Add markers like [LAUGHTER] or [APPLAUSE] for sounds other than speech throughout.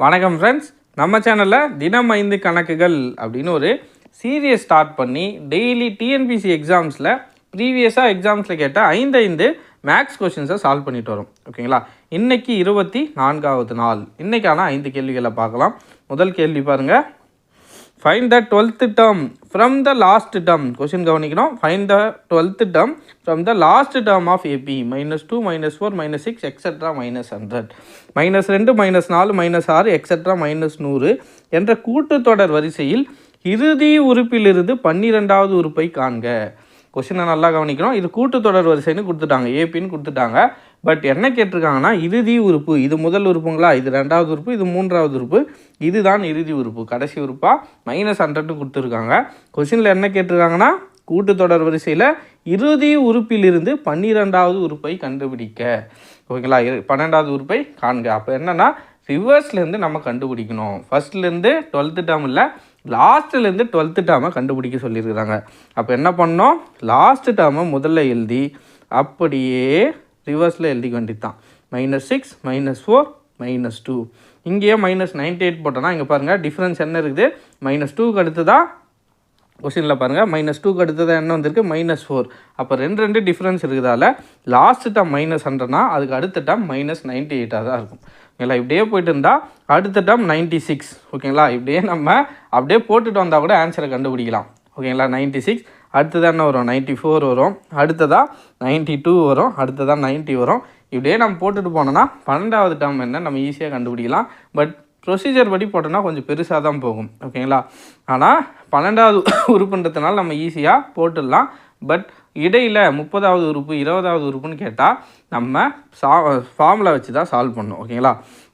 வணக்கம் ஃப்ரெண்ட்ஸ் நம்ம சேனலில் தினம் ஐந்து கணக்குகள் அப்படின்னு ஒரு சீரியஸ் ஸ்டார்ட் பண்ணி டெய்லி டிஎன்பிசி எக்ஸாம்ஸில் ப்ரீவியஸாக எக்ஸாம்ஸில் கேட்ட ஐந்து ஐந்து மேக்ஸ் கொஷின்ஸை சால்வ் பண்ணிட்டு வரோம். ஓகேங்களா இன்னைக்கு இருபத்தி நான்காவது நாள். இன்றைக்கான ஐந்து கேள்விகளை பார்க்கலாம். முதல் கேள்வி பாருங்கள் find the twelfth term from the last term question கவனிக்கணும். Find the twelfth term from the last term of AP minus two minus four minus six etcetera minus hundred minus ரெண்டு மைனஸ் நாலு மைனஸ் ஆறு etcetera minus நூறு என்ற கூட்டுத்தொடர் வரிசையில் இறுதி உறுப்பிலிருந்து பன்னிரெண்டாவது உறுப்பை காண்க. கொஷினை நல்லா கவனிக்கணும். இது கூட்டுத்தொடர் வரிசைன்னு கொடுத்துட்டாங்க. ஏபின்னு கொடுத்துட்டாங்க. பட் என்ன கேட்டிருக்காங்கன்னா இறுதி உறுப்பு இது முதல் உறுப்புங்களா இது ரெண்டாவது உறுப்பு இது மூன்றாவது உறுப்பு இதுதான் இறுதி உறுப்பு கடைசி உறுப்பாக மைனஸ் ஹண்ட்ரட் கொடுத்துருக்காங்க. கொஷினில் என்ன கேட்டிருக்காங்கன்னா கூட்டுத்தொடர் வரிசையில் இறுதி உறுப்பிலிருந்து பன்னிரெண்டாவது உறுப்பை கண்டுபிடிக்க. ஓகேங்களா பன்னெண்டாவது உறுப்பை காண்க. அப்போ என்னென்னா ரிவர்ஸ்லேருந்து நம்ம கண்டுபிடிக்கணும். ஃபர்ஸ்ட்லேருந்து டுவெல்த்து டேர்ம் இல்லை லாஸ்ட்லேருந்து டுவெல்த்து டேர்மை கண்டுபிடிக்க சொல்லியிருக்கிறாங்க. அப்போ என்ன பண்ணோம்? லாஸ்ட் டேர்மை முதல்ல எழுதி அப்படியே ரிவர்ஸில் எழுதிக்க வேண்டியது minus six minus four minus two இங்கேயே மைனஸ் நைன்டி எயிட் போட்டோன்னா இங்கே பாருங்கள் டிஃப்ரென்ஸ் என்ன இருக்குது? மைனஸ் டூக்கு அடுத்து தான் கொஷினில் பாருங்கள் மைனஸ் டூக்கு அடுத்ததாக என்ன வந்திருக்கு? மைனஸ் ஃபோர் அப்போ ரெண்டு ரெண்டு டிஃப்ரென்ஸ் இருக்குதால லாஸ்ட் டேம் மைனஸ் ஹண்ட்ரட்னா அதுக்கு அடுத்த டேம் மைனஸ் நைன்ட்டி எயிட்டாக தான் இருக்கும். ஓகேங்களா? இப்படியே போயிட்டு இருந்தால் அடுத்த டேம் நைன்ட்டி சிக்ஸ் ஓகேங்களா? இப்படியே நம்ம அப்படியே போட்டுட்டு வந்தால் கூட ஆன்சரை கண்டுபிடிக்கலாம். ஓகேங்களா? நைன்ட்டி சிக்ஸ் அடுத்ததாக என்ன வரும்? நைன்ட்டி ஃபோர் வரும். அடுத்ததாக நைன்ட்டி டூ வரும். அடுத்ததாக நைன்ட்டி வரும். இப்படியே நம்ம போட்டுட்டு போனோம்னா பன்னெண்டாவது டேர்ம் என்ன? நம்ம ஈஸியாக கண்டுபிடிக்கலாம். பட் ப்ரொசீஜர் படி போட்டோன்னா கொஞ்சம் பெருசாக தான் போகும். ஓகேங்களா ஆனால் பன்னெண்டாவது [LAUGHS] உறுப்புன்றதுனால நம்ம ஈஸியாக போட்டுடலாம். பட் இடையில் முப்பதாவது உறுப்பு இருபதாவது உறுப்புன்னு கேட்டால் நம்ம சா ஃபார்முலா வச்சு தான் சால்வ் பண்ணணும் ஓகேங்களா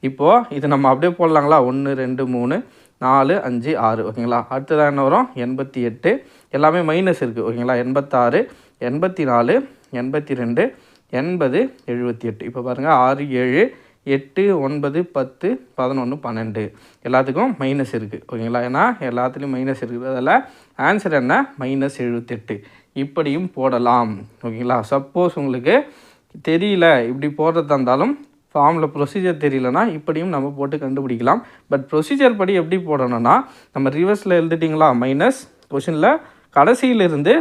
இப்போது இது நம்ம அப்படியே போடலாங்களா? ஒன்று ரெண்டு மூணு. நாலு அஞ்சு ஆறு. ஓகேங்களா? அடுத்ததாக என்ன வரும்? எண்பத்தி எட்டு. எல்லாமே மைனஸ் இருக்குது ஓகேங்களா? எண்பத்தாறு எண்பத்தி நாலு எண்பத்தி ரெண்டு எண்பது எழுபத்தி எட்டு. இப்போ பாருங்கள் ஆறு ஏழு எட்டு ஒன்பது பத்து பதினொன்று பன்னெண்டு. எல்லாத்துக்கும் மைனஸ் இருக்குது ஓகேங்களா? ஏன்னா எல்லாத்துலேயும் மைனஸ் இருக்குது. அதில் ஆன்சர் என்ன? மைனஸ் எழுபத்தெட்டு இப்படியும் போடலாம். ஓகேங்களா? சப்போஸ் உங்களுக்கு தெரியல. இப்படி போடுறதா இருந்தாலும் ஃபார்மில் ப்ரொசீஜர் தெரியலனா இப்படியும் நம்ம போட்டு கண்டுபிடிக்கலாம். பட் ப்ரொசீஜர் படி எப்படி போடணும்னா நம்ம ரிவர்ஸில் எழுதிட்டிங்களா? மைனஸ் கொஷினில் கடைசியிலிருந்து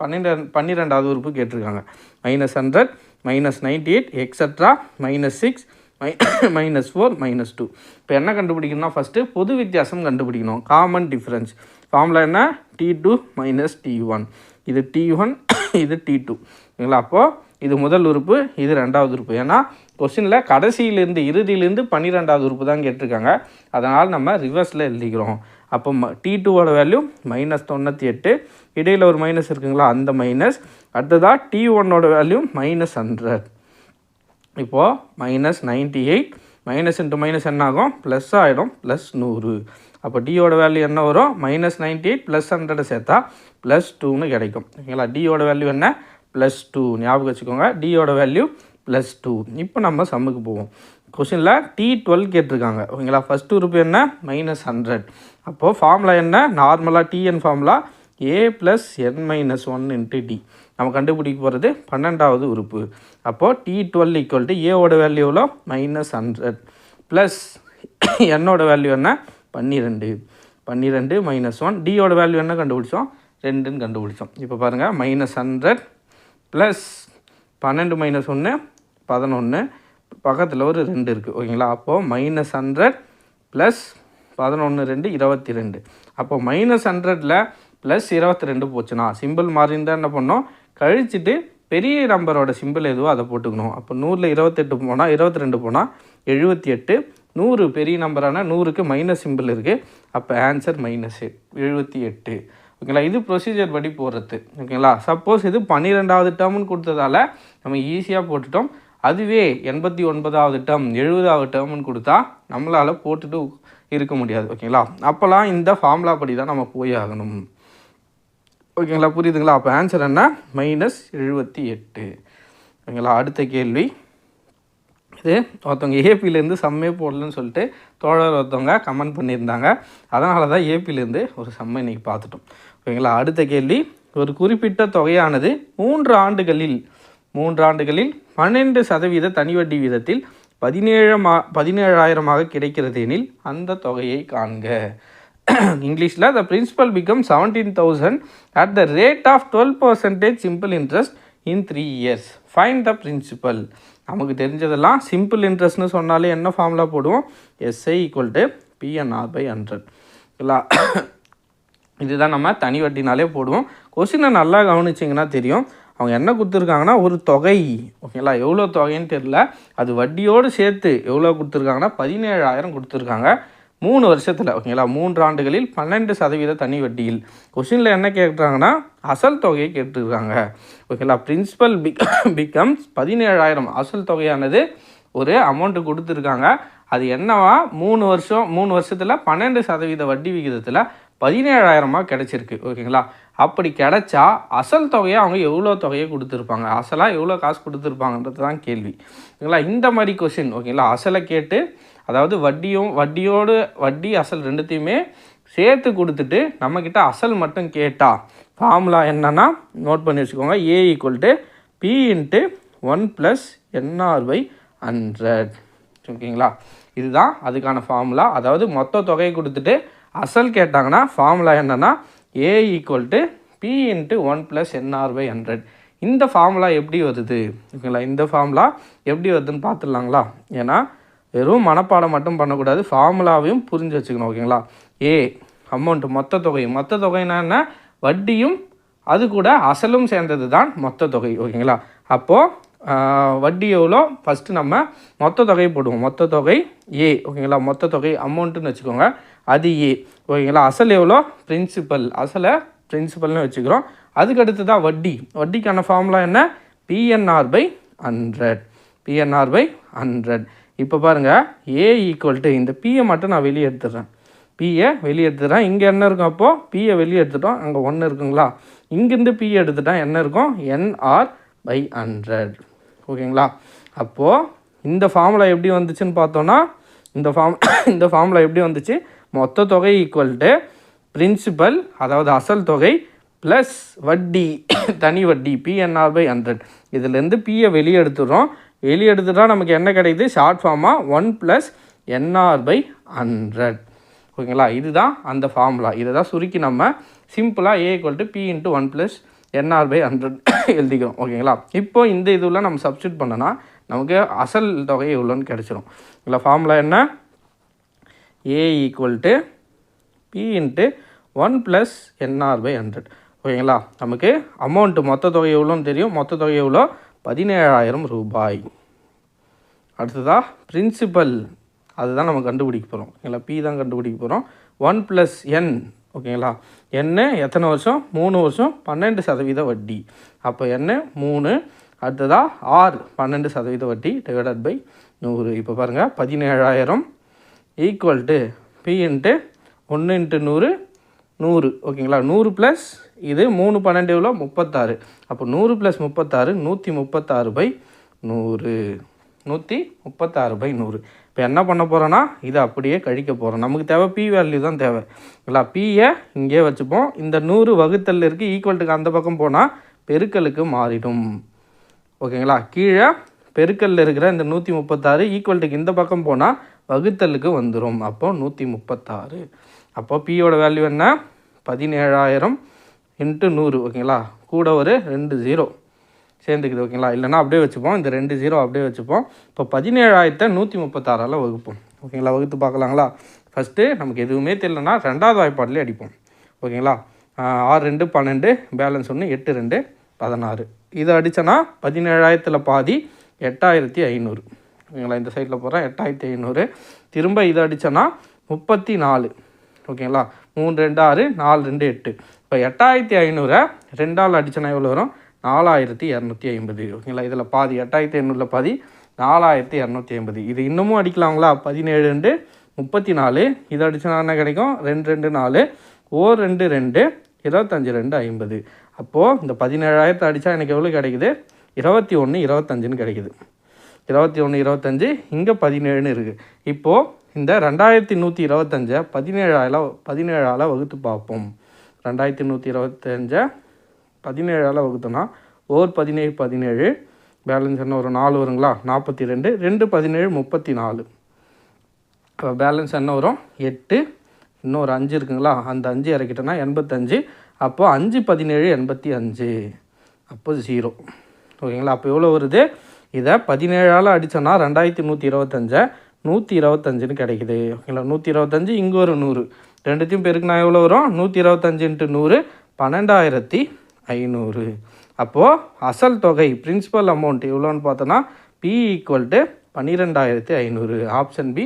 பன்னெண்டு பன்னிரெண்டாவது உறுப்பு கேட்டிருக்காங்க. Minus hundred minus ninety eight etcetera minus six my minus four minus two இப்போ என்ன கண்டுபிடிக்கணும்னா ஃபஸ்ட்டு பொது வித்தியாசம் கண்டுபிடிக்கணும். காமன் டிஃப்ரென்ஸ் ஃபார்மில் என்ன? T two minus T one இது டி ஒன் [COUGHS] இது டி டூ சரிங்களா? அப்போது இது முதல் உறுப்பு இது ரெண்டாவது உறுப்பு. ஏன்னா கொஸ்டினில் கடைசியிலேருந்து இறுதியிலேருந்து பன்னிரெண்டாவது உறுப்பு தான் கேட்டிருக்காங்க. அதனால் நம்ம ரிவர்ஸில் எழுதிக்கிறோம். அப்போ ம டி டூவோட வேல்யூ மைனஸ் தொண்ணூற்றி எட்டு. இடையில் ஒரு மைனஸ் இருக்குங்களா? அந்த மைனஸ் அடுத்ததாக டி ஒன்னோட வேல்யூ மைனஸ் ஹண்ட்ரட் இப்போது minus ninety eight minus into minus என்ன ஆகும் ப்ளஸ் ஆகிடும் ப்ளஸ் நூறு. அப்போ டியோட வேல்யூ என்ன வரும்? மைனஸ் நைன்ட்டி எயிட் ப்ளஸ் ஹண்ட்ரடை சேர்த்தா ப்ளஸ் டூன்னு கிடைக்கும். ஓகேங்களா? டியோட வேல்யூ என்ன? ப்ளஸ் டூ ஞாபகம் வச்சுக்கோங்க. டியோட வேல்யூ ப்ளஸ் டூ இப்போ நம்ம சம்முக்கு போவோம். கொஷினில் டி டுவெல் கேட்டிருக்காங்க. ஓகேங்களா? ஃபஸ்ட் உறுப்பு என்ன? மைனஸ் ஹண்ட்ரட் அப்போது ஃபார்முலா என்ன? நார்மலாக TN formula A plus N minus one into D நம்ம கண்டுபிடிக்க போகிறது பன்னெண்டாவது உறுப்பு. அப்போது டி டுவெல் ஈக்குவல் டு ஏவோட வேல்யூ எவ்வளோ? மைனஸ் ஹண்ட்ரட் ப்ளஸ் என்னோட வேல்யூ என்ன? பன்னிரெண்டு. பன்னிரெண்டு மைனஸ் ஒன் டியோட வேல்யூ என்ன கண்டுபிடிச்சோம்? ரெண்டுன்னு கண்டுபிடிச்சோம். இப்போ பாருங்கள் மைனஸ் ஹண்ட்ரட் ப்ளஸ் பன்னெண்டு மைனஸ் ஒன்று பதினொன்று பக்கத்தில் ஒரு ரெண்டு இருக்குது ஓகேங்களா? அப்போது மைனஸ் ஹண்ட்ரட் ப்ளஸ் பதினொன்று ரெண்டு இருபத்தி ரெண்டு அப்போது மைனஸ் ஹண்ட்ரடில் ப்ளஸ் இருபத்தி ரெண்டு போச்சுன்னா சிம்பிள் மாறி இருந்தால் என்ன பண்ணோம்? கழிச்சிட்டு பெரிய நம்பரோட சிம்பிள் எதுவோ அதை போட்டுக்கணும். அப்போ நூறில் இருபத்தெட்டு போனால் இருபத்தி ரெண்டு போனால் எழுபத்தி எட்டு நூறு பெரிய நம்பரான நூறுக்கு மைனஸ் சிம்பிள் இருக்குது அப்போ ஆன்சர் மைனஸ் எழுபத்தி எட்டு ஓகேங்களா? இது ப்ரொசீஜர் படி போடுறது ஓகேங்களா? சப்போஸ் இது பன்னிரெண்டாவது டேர்ம்னு கொடுத்ததால நம்ம ஈஸியாக போட்டுட்டோம். அதுவே எண்பத்தி ஒன்பதாவது டேர்ம் எழுபதாவது டேர்ம்னு கொடுத்தா நம்மளால் போட்டுட்டு இருக்க முடியாது. ஓகேங்களா? அப்போல்லாம் இந்த ஃபார்முலா படி தான் நம்ம போய் ஆகணும். ஓகேங்களா? புரியுதுங்களா? அப்போ ஆன்சர் என்ன? மைனஸ் எழுபத்தி எட்டு. ஓகேங்களா? அடுத்த கேள்வி. இது ஒருத்தவங்க ஏபிலேருந்து செம்மே போடலன்னு சொல்லிட்டு தோழர் ஒருத்தவங்க கமெண்ட் பண்ணியிருந்தாங்க. அதனால தான் ஏபிலேருந்து ஒரு செம்மை இன்னைக்கு பார்த்துட்டோம். ஓகேங்களா? அடுத்த கேள்வி. ஒரு குறிப்பிட்ட தொகையானது மூன்று ஆண்டுகளில் மூன்று ஆண்டுகளில் பன்னெண்டு சதவீத தனி வட்டி வீதத்தில் பதினேழு மா பதினேழாயிரமாக கிடைக்கிறது எனில் அந்த தொகையை காண்க. இங்கிலீஷில் the principal becomes seventeen thousand at the rate of twelve percentage simple interest in three years find the principal நமக்கு தெரிஞ்சதெல்லாம் சிம்பிள் இன்ட்ரெஸ்ட்னு சொன்னாலே என்ன ஃபார்முலா போடுவோம்? SI equal to PNR by hundred இல்லை இதுதான் நம்ம தனி வட்டினாலே போடுவோம். கொஷினை நல்லா கவனிச்சிங்கன்னா தெரியும். அவங்க என்ன கொடுத்துருக்காங்கன்னா ஒரு தொகை. ஓகேங்களா? எவ்வளோ தொகைன்னு தெரில அது வட்டியோடு சேர்த்து எவ்வளோ கொடுத்துருக்காங்கன்னா பதினேழாயிரம் கொடுத்துருக்காங்க. மூணு வருஷத்தில் ஓகேங்களா? மூன்று ஆண்டுகளில் பன்னெண்டு சதவீத தனி வட்டியில். கொஷினில் என்ன கேட்குறாங்கன்னா அசல் தொகையை கேட்டுருக்காங்க. ஓகேங்களா? பிரின்சிபல் பிக் பிகம்ஸ் பதினேழாயிரம். அசல் தொகையானது ஒரு அமௌண்ட்டு கொடுத்துருக்காங்க. அது என்னவா? மூணு வருஷம் மூணு வருஷத்தில் பன்னெண்டு சதவீத வட்டி விகிதத்தில் பதினேழாயிரமாக கிடச்சிருக்கு ஓகேங்களா? அப்படி கிடச்சா அசல் தொகையை அவங்க எவ்வளோ தொகையை கொடுத்துருப்பாங்க? அசலாக எவ்வளோ காசு கொடுத்துருப்பாங்கன்றது தான் கேள்வி. ஓகேங்களா? இந்த மாதிரி கொஷின் ஓகேங்களா? அசலை கேட்டு அதாவது வட்டியும் வட்டியோடு வட்டி அசல் ரெண்டுத்தையுமே சேர்த்து கொடுத்துட்டு நம்மக்கிட்ட அசல் மட்டும் கேட்டால் ஃபார்முலா என்னென்னா நோட் பண்ணி வச்சுக்கோங்க. A equal to P into one plus NR by hundred ஓகேங்களா? இதுதான் அதுக்கான ஃபார்முலா அதாவது மொத்த தொகையை கொடுத்துட்டு அசல் கேட்டாங்கன்னா ஃபார்முலா என்னென்னா A equal to P into one plus NR by hundred இந்த ஃபார்முலா எப்படி வருது? ஓகேங்களா? இந்த ஃபார்முலா எப்படி வருதுன்னு பார்த்துடலாங்களா? ஏன்னா வெறும் மனப்பாடம் மட்டும் பண்ணக்கூடாது ஃபார்முலாவையும் புரிஞ்சு வச்சுக்கணும் ஓகேங்களா? ஏ அமௌண்ட்டு மொத்த தொகை. மொத்த தொகைனா என்ன? வட்டியும் அது கூட அசலும் சேர்ந்தது தான் மொத்த தொகை ஓகேங்களா? அப்போது வட்டி எவ்வளோ? ஃபஸ்ட்டு நம்ம மொத்த தொகை போடுவோம். மொத்த தொகை ஏ ஓகேங்களா? மொத்த தொகை அமௌண்ட்டுன்னு வச்சுக்கோங்க. அது ஏ ஓகேங்களா? அசல் எவ்வளோ? பிரின்சிபல் அசலை பிரின்சிபல்னு வச்சுக்கிறோம். அதுக்கு அடுத்து தான் வட்டி. வட்டிக்கான ஃபார்முலா என்ன? PNR by hundred PNR by hundred இப்போ பாருங்கள் ஏ ஈக்குவல் டு இந்த பியை மட்டும் நான் வெளியே எடுத்துடுறேன். பியை வெளியே எடுத்துடுறேன். இங்கே என்ன இருக்கும் அப்போது பியை வெளியே எடுத்துட்டோம். அங்கே ஒன்று இருக்குங்களா? இங்கேருந்து பிஏ எடுத்துட்டேன் என்ன இருக்கும்? என்ஆர் பை ஹண்ட்ரட் ஓகேங்களா? அப்போது இந்த ஃபார்முலா எப்படி வந்துச்சுன்னு பார்த்தோன்னா இந்த ஃபார்ம் [COUGHS] இந்த ஃபார்முலா எப்படி வந்துச்சு? மொத்த தொகை ஈக்குவல் டு பிரின்சிபல் அதாவது அசல் தொகை ப்ளஸ் வட்டி [COUGHS] தனி வட்டி பிஎன்ஆர் பை ஹண்ட்ரட் இதுலேருந்து பியை வெளியே எடுத்துடுறோம். வெளியே எடுத்துட்டா நமக்கு என்ன கிடைக்குது? Short ஃபார்மாக one plus NR by hundred ஓகேங்களா? இதுதான் அந்த ஃபார்முலா இதை தான் சுருக்கி நம்ம சிம்பிளாக A equal to P into one plus NR by hundred எழுதிக்கிறோம். ஓகேங்களா? இப்போ இந்த இதுவில் நம்ம சப்ஸ்டியூட் பண்ணோன்னா நமக்கு அசல் தொகை எவ்வளோன்னு கிடச்சிரும். இல்லை ஃபார்முலா என்ன? A equal to P into one plus NR by hundred ஓகேங்களா நமக்கு அமௌண்ட்டு மொத்த தொகை எவ்வளோன்னு தெரியும். மொத்த தொகை எவ்வளோ? பதினேழாயிரம் ரூபாய். அடுத்ததாக பிரின்சிபல் அதுதான் நம்ம கண்டுபிடிக்க போகிறோம் ஓகேங்களா பி தான் கண்டுபிடிக்க போகிறோம் ஒன் ப்ளஸ் என் ஓகேங்களா என்ன எத்தனை வருஷம்? மூணு வருஷம். பன்னெண்டு சதவீத வட்டி. அப்போ என்ன மூணு. அடுத்ததாக ஆறு பன்னெண்டு சதவீத வட்டி டிவைடட் பை நூறு. இப்போ பாருங்கள் பதினேழாயிரம் ஈக்குவல் டு பி இன்ட்டு ஒன்று இன்ட்டு நூறு நூறு. ஓகேங்களா நூறு ப்ளஸ் இது மூணு பன்னெண்டு எவ்வளோ? முப்பத்தாறு. அப்போ நூறு ப்ளஸ் முப்பத்தாறு நூற்றி முப்பத்தாறு பை நூறு. நூற்றி முப்பத்தாறு பை நூறு. இப்போ என்ன பண்ண போகிறோன்னா இதை அப்படியே கழிக்க போகிறோம் நமக்கு தேவை பி வேல்யூ தான் தேவை. இல்லைங்களா? பியை இங்கே வச்சுப்போம். இந்த நூறு வகுத்தல் இருக்குது ஈக்குவல்ட்டுக்கு அந்த பக்கம் போனால் பெருக்கலுக்கு மாறிடும். ஓகேங்களா கீழே பெருக்கல்ல இருக்கிற இந்த நூற்றி முப்பத்தாறு ஈக்குவல்ட்டுக்கு இந்த பக்கம் போனால் வகுத்தலுக்கு வந்துடும் அப்போ நூற்றி முப்பத்தாறு அப்போ பியோட வேல்யூ என்ன? பதினேழாயிரம் இன்ட்டு நூறு ஓகேங்களா? கூட ஒரு ரெண்டு ஜீரோ சேர்ந்துக்குது ஓகேங்களா? இல்லைன்னா அப்படியே வச்சுப்போம். இந்த ரெண்டு ஜீரோ அப்படியே வச்சுப்போம். இப்போ பதினேழாயிரத்தை நூற்றி முப்பத்தாறால் வகுப்போம். ஓகேங்களா? வகுத்து பார்க்கலாங்களா? ஃபஸ்ட்டு நமக்கு எதுவுமே தெரியலனா ரெண்டாவது வாய்ப்பாட்டிலே அடிப்போம். ஓகேங்களா? ஆறு ரெண்டு பன்னெண்டு பேலன்ஸ் ஒன்று எட்டு ரெண்டு பதினாறு. இதை அடித்தனா பதினேழாயிரத்தில் பாதி எட்டாயிரத்தி ஐநூறு. ஓகேங்களா இந்த சைடில் போகிறேன் எட்டாயிரத்தி ஐநூறு. திரும்ப இதை அடித்தோன்னா முப்பத்தி நாலு ஓகேங்களா? மூணு ரெண்டு ஆறு நாலு ரெண்டு எட்டு. இப்போ எட்டாயிரத்தி ஐநூறை ரெண்டால் அடிச்சனா எவ்வளோ வரும்? நாலாயிரத்தி இரநூத்தி ஐம்பது. ஓகேங்களா? இதில் பாதி எட்டாயிரத்தி ஐநூறில் பாதி நாலாயிரத்தி இரநூத்தி ஐம்பது. இது இன்னமும் அடிக்கலாங்களா? பதினேழு ரெண்டு முப்பத்தி நாலு இதை அடிச்சனா என்ன கிடைக்கும்? ரெண்டு ரெண்டு நாலு. ஓ ரெண்டு ரெண்டு இருபத்தஞ்சி ரெண்டு ஐம்பது. அப்போது இந்த பதினேழாயிரத்தை அடித்தா எனக்கு எவ்வளோ கிடைக்குது? இருபத்தி ஒன்று இருபத்தஞ்சுன்னு கிடைக்குது. இருபத்தி ஒன்று இருபத்தஞ்சி இங்கே பதினேழுன்னு இருக்குது இப்போது இந்த ரெண்டாயிரத்தி நூற்றி இருபத்தஞ்சை பதினேழால் பதினேழால் வகுத்து பார்ப்போம். ரெண்டாயிரத்தி நூற்றி இருபத்தஞ்சை பதினேழால் வகுத்தோன்னா ஓர் பதினேழு பதினேழு பேலன்ஸ் என்ன ஒரு நாலு வருங்களா? நாற்பத்தி ரெண்டு ரெண்டு பதினேழு முப்பத்தி நாலு. இப்போ பேலன்ஸ் என்ன வரும்? எட்டு இன்னும் ஒரு அஞ்சு இருக்குங்களா? அந்த அஞ்சு இறக்கிட்டோன்னா எண்பத்தஞ்சு அப்போது அஞ்சு பதினேழு எண்பத்தி அஞ்சு. அப்போ ஜீரோ ஓகேங்களா? அப்போ எவ்வளோ வருது? இதை பதினேழால் அடித்தோன்னா ரெண்டாயிரத்தி நூற்றி இருபத்தஞ்சை நூற்றி இருபத்தஞ்சுன்னு கிடைக்குது. ஓகேங்களா? நூற்றி இருபத்தஞ்சு இங்கே ஒரு நூறு. ரெண்டுத்தையும் பெருக்குனா எவ்வளோ வரும்? நூற்றி இருபத்தஞ்சு இன்ட்டு நூறு பன்னெண்டாயிரத்தி ஐநூறு. அப்போது அசல் தொகை பிரின்சிபல் அமௌண்ட் எவ்வளோன்னு பார்த்தோன்னா பி ஈக்குவல் டு பன்னிரெண்டாயிரத்தி ஐநூறு. ஆப்ஷன் பி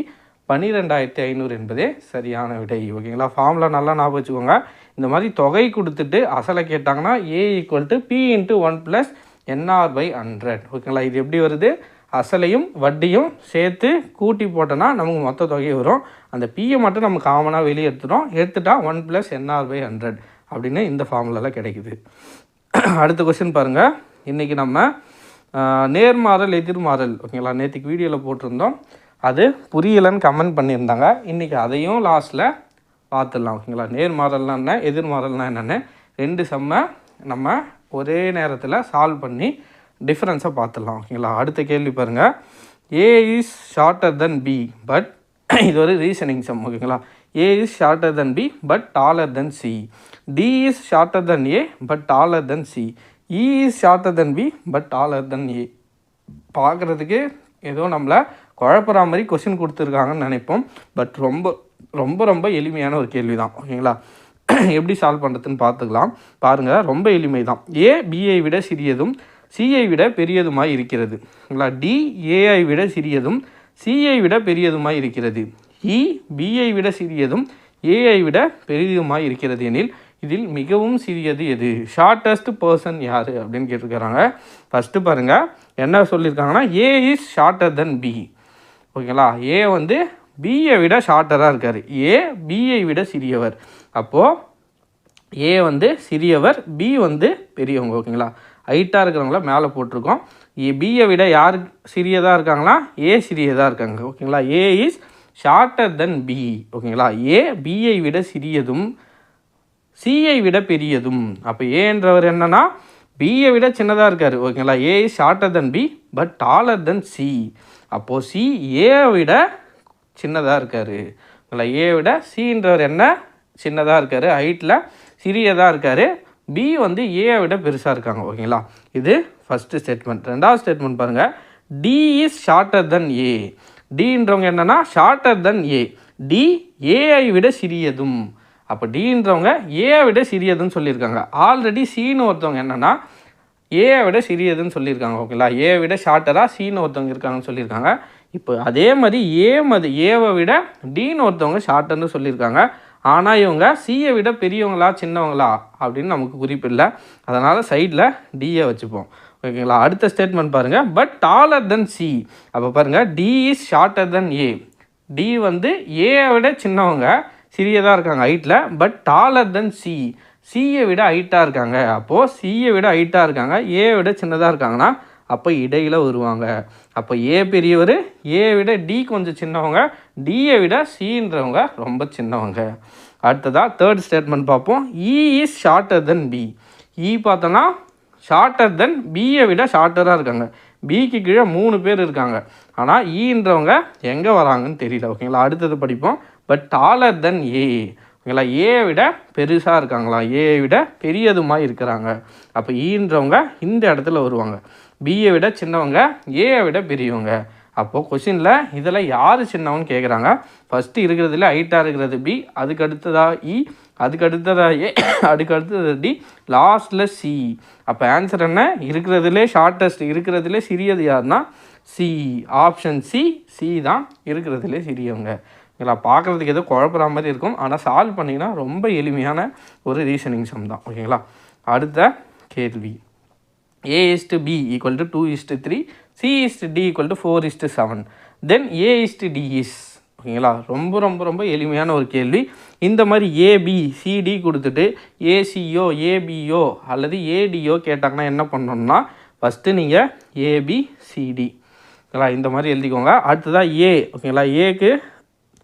பன்னிரெண்டாயிரத்தி ஐநூறு என்பதே சரியான விடை. ஓகேங்களா? ஃபார்மில் நல்லா ஞாபகம் வச்சுக்கோங்க. இந்த மாதிரி தொகை கொடுத்துட்டு அசலை கேட்டாங்கன்னா A equal to P into one plus NR by hundred ஓகேங்களா இது எப்படி வருது? அசலையும் வட்டியும் சேர்த்து கூட்டி போட்டோன்னா நமக்கு மொத்த தொகை வரும். அந்த பியை மட்டும் நம்ம காமனாக வெளியே எடுத்துட்டோம். எடுத்துட்டா one plus NR by hundred அப்படின்னு இந்த ஃபார்முலாவில் கிடைக்குது. அடுத்த கொஸ்டின் பாருங்கள் இன்றைக்கி நம்ம நேர்மாறல் எதிர்மாறல். ஓகேங்களா நேற்றுக்கு வீடியோவில் போட்டிருந்தோம். அது புரியலைன்னு கமெண்ட் பண்ணியிருந்தாங்க. இன்றைக்கி அதையும் லாஸ்ட்டில் பார்த்துடலாம். ஓகேங்களா நேர்மாறல்னா என்ன? எதிர்மாறல்னா என்னென்னு? ரெண்டு செம்ம நம்ம ஒரே நேரத்தில் சால்வ் பண்ணி டிஃப்ரென்ஸை பார்த்துடலாம். ஓகேங்களா? அடுத்த கேள்வி பாருங்கள் A is shorter than B but இது ஒரு ரீசனிங் சம் ஓகேங்களா? A is shorter than B but taller than C D is shorter than A but taller than C E is shorter than B but taller than A பார்க்குறதுக்கு ஏதோ நம்மளை குழப்புற மாதிரி question கொடுத்துருக்காங்கன்னு நினைப்போம். But ரொம்ப ரொம்ப ரொம்ப எளிமையான ஒரு கேள்வி தான் ஓகேங்களா? [CLEARS THROAT] எப்படி சால்வ் பண்ணுறதுன்னு பார்த்துக்கலாம். பாருங்கள் ரொம்ப எளிமை தான் ஏ பிஐ விட சிறியதும் சிஐ விட பெரியதுமாய் இருக்கிறது. ஓகேங்களா டி ஏஐ விட சிறியதும் சிஐ விட பெரியதுமாய் இருக்கிறது. E, இ பிஐ விட சிறியதும் ஏஐ விட பெரியதுமாய் இருக்கிறது எனில் இதில் மிகவும் சிறியது எது? ஷார்ட்டஸ்ட் பர்சன் யார்? அப்படின்னு கேட்டிருக்கிறாங்க. ஃபஸ்ட்டு பாருங்கள் என்ன சொல்லியிருக்காங்கன்னா A is shorter than B ஓகேங்களா? ஏ வந்து பிஏ விட ஷார்ட்டராக இருக்கார். ஏ பிஐ விட சிறியவர். அப்போது ஏ வந்து சிறியவர் பி வந்து பெரியவங்க ஓகேங்களா? ஹைட்டாக இருக்கிறவங்கள மேலே போட்டிருக்கோம். ஏ பியை விட யார் சிறியதாக இருக்காங்களா? ஏ சிறியதாக இருக்காங்க ஓகேங்களா? A is shorter than B ஓகேங்களா? ஏ பியை விட சிறியதும் சிஐ விட பெரியதும். அப்போ ஏன்றவர் என்னன்னா பியை விட சின்னதாக இருக்கார் ஓகேங்களா? A is shorter than B but taller than C அப்போது சி ஏ விட சின்னதாக இருக்கார். ஓகேங்களா? ஏ விட சின்றவர் என்ன? சின்னதாக இருக்கார் ஹைட்டில் சிறியதாக இருக்கார். பி வந்து ஏஐ விட பெருசாக இருக்காங்க ஓகேங்களா? இது ஃபஸ்ட்டு ஸ்டேட்மெண்ட் ரெண்டாவது ஸ்டேட்மெண்ட் பாருங்கள் D is shorter than A டின்றவங்க என்னென்னா ஷார்ட்டர் தென் ஏ டி ஏஐ விட சிறியதும். அப்போ டின்றவங்க ஏஐ விட சிறியதுன்னு சொல்லியிருக்காங்க. ஆல்ரெடி சின்னு ஒருத்தவங்க என்னன்னா ஏஐ விட சிறியதுன்னு சொல்லியிருக்காங்க ஓகேங்களா? ஏ விட ஷார்ட்டராக சின்னு ஒருத்தவங்க இருக்காங்கன்னு சொல்லியிருக்காங்க. இப்போ அதே மாதிரி ஏ மது ஏவை விட டின்னு ஒருத்தவங்க ஷார்ட்டர்னு சொல்லியிருக்காங்க. ஆனால் இவங்க சியை விட பெரியவங்களா சின்னவங்களா அப்படின்னு நமக்கு குறிப்பில்லை அதனால் சைடில் டியை வச்சுப்போம். ஓகேங்களா? அடுத்த ஸ்டேட்மெண்ட் பாருங்கள் பட் டாலர் தென் சி அப்போ பாருங்கள் D is shorter then A D வந்து ஏயை விட சின்னவங்க சிறியதாக இருக்காங்க ஹைட்டில் பட் டாலர் தென் சி சியை விட ஹைட்டாக இருக்காங்க. அப்போது சியை விட ஹைட்டாக இருக்காங்க ஏ விட சின்னதாக இருக்காங்கன்னா அப்போ இடையில் வருவாங்க. அப்போ ஏ பெரியவர் ஏ விட டி கொஞ்சம் சின்னவங்க டியை விட சின்றவங்க ரொம்ப சின்னவங்க. அடுத்ததாக தேர்ட் ஸ்டேட்மெண்ட் பார்ப்போம். E is shorter than B E பார்த்தோன்னா ஷார்ட்டர் தென் பியை விட ஷார்ட்டராக இருக்காங்க. பிக்கு கீழே மூணு பேர் இருக்காங்க. ஆனால் ஈன்றவங்க e எங்கே வராங்கன்னு தெரியல ஓகேங்களா அடுத்தது படிப்போம். பட் டாலர் தென் ஏ ஓகேங்களா ஏ விட பெருசாக இருக்காங்களா? ஏ விட பெரியதுமாக இருக்கிறாங்க. அப்போ ஈன்றவங்க e இந்த இடத்துல வருவாங்க. பிஏ விட சின்னவங்க ஏஐ விட பெரியவங்க. அப்போது கொஷினில் இதில் யார் சின்னவன்னு கேட்குறாங்க ஃபஸ்ட்டு இருக்கிறதுல ஹைட்டாக இருக்கிறது பி அதுக்கு அடுத்ததாக இ e, அதுக்கு அடுத்ததாக ஏ அதுக்கு அடுத்தது டி லாஸ்ட்டில் சி அப்போ ஆன்சர் என்ன? இருக்கிறதுலே ஷார்ட்டஸ்ட் இருக்கிறதுலே சிறியது யாருன்னா? சி ஆப்ஷன் சி சி தான் இருக்கிறதுலே சிறியவங்க. இதெல்லாம் பார்க்குறதுக்கு ஏதோ குழப்புற மாதிரி இருக்கும். ஆனால் சால்வ் பண்ணிங்கன்னா ரொம்ப எளிமையான ஒரு ரீசனிங் சம் தான். ஓகேங்களா? அடுத்த கேள்வி. A is to b equal to 2 is to 3 c is to d equal to 4 is to 7 then a is to d is ஓகேங்களா? ரொம்ப ரொம்ப ரொம்ப எளிமையான ஒரு கேள்வி. இந்த மாதிரி ஏபி சிடி கொடுத்துட்டு ஏசியோ ஏபிஓ அல்லது ஏடியோ கேட்டாங்கன்னா என்ன பண்ணணும்னா ஃபஸ்ட்டு நீங்கள் ஏபிசிடி ஓகேங்களா? இந்த மாதிரி எழுதிக்கோங்க. அடுத்ததாக ஏ ஓகேங்களா? ஏக்கு